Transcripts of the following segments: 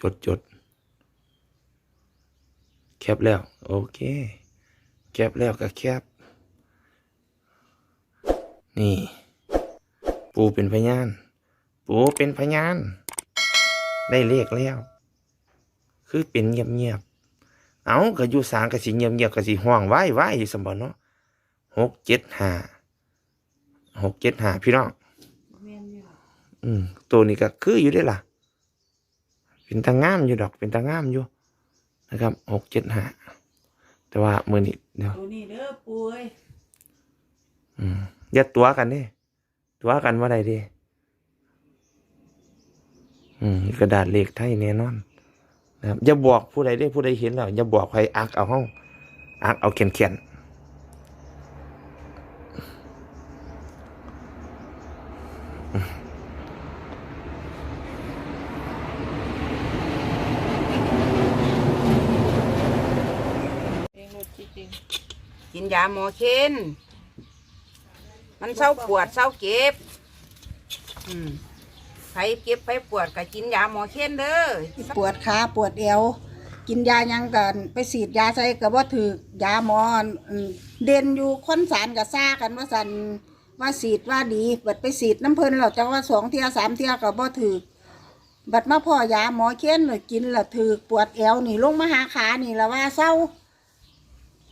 จดจดแคปแล้ว โอเค แคปแล้วก็แคป นี่ ปูเป็นพยาน ปูเป็นพยาน ได้เลขแล้ว คือเป็นเงียบๆเอาก็อยู่สางก็สิเงียบๆก็สิห้องไว้ไว้สมบัติเนาะหกเจ็ดห้าหกเจ็ดห้าพี่น้องแม่นอยู่อืมตัวนี้ก็คืออยู่ได้ล่ะ เป็นตางามอยู่ดอกเป็นตางามอยู่นะครับหกเจ็ดห้าแต่ว่ามือนี้เดี๋ยวตัวนี้เด้อปุ้ยอืมอย่าตัวกันเด้ตัวกันว่าใดเด้อืมกระดาษเลขไทยแน่นอนนะครับอย่าบอกผู้ใดได้ผู้ใดเห็นแล้วอย่าบอกใครอักเอาห้องอักเอาเขียนเขียน เองรถจริงกินยาหมอเคนมันเศร้าปวดเศร้าเก็บ อืมใครเก็บไปปวดก็กินยาหมอเคนเด้อปวดขาปวดเอวกินยาหยังกันไปฉีดยาใส่ก็บ่ถือยาหมออืมเด่นอยู่คนสารกับซ่ากันว่าสันว่าฉีดว่าดีบัดไปฉีดน้ำเพลินเราจะว่าสองเที่ยสามเที่ยก็บ่ถือบัดมาพ่อยาหมอเค้นเลยกินและถือปวดเอวนี่ลงมาหาขานี่ละว่าเศร้า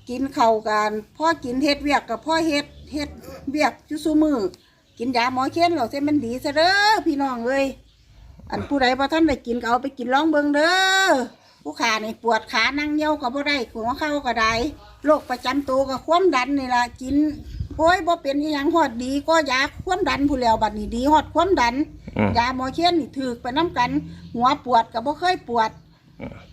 กินเข่าวกันพ่อกินเฮ็ดเวียกกับพ่อเฮ็ดเฮ็ดเวียกจุซุมือ กินยาหมอเค้นเราเส้มันดีซะเด้อพี่น้องเอ้ยอันผู้ใดพอท่านไปกินก็เอาไปกินลองเบิงเด้อผู้ขานี่ปวดขานั่งเยี่ยวก็บ่ได้หัวเข่าก็ได้โรคประจำตัวก็ความดันนี่ล่ะกินโอ้ยบ่เป็นอหยังฮอดดีก็ยาความดันผู้แล้วบัดนี้ดีฮอดความดันอืมยาหมอเชียนนี่ถือไปน้ำกัน หัวปวดก็บ่เคยปวด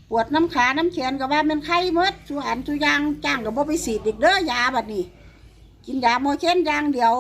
ปวดน้ำขาน้ำแขนก็ว่ามันไข้เมดสุอันสุยางจ้างกับ่ไปสีดอีกเด้อยาบัดนี้ กินยาโมเช่นยางเดียว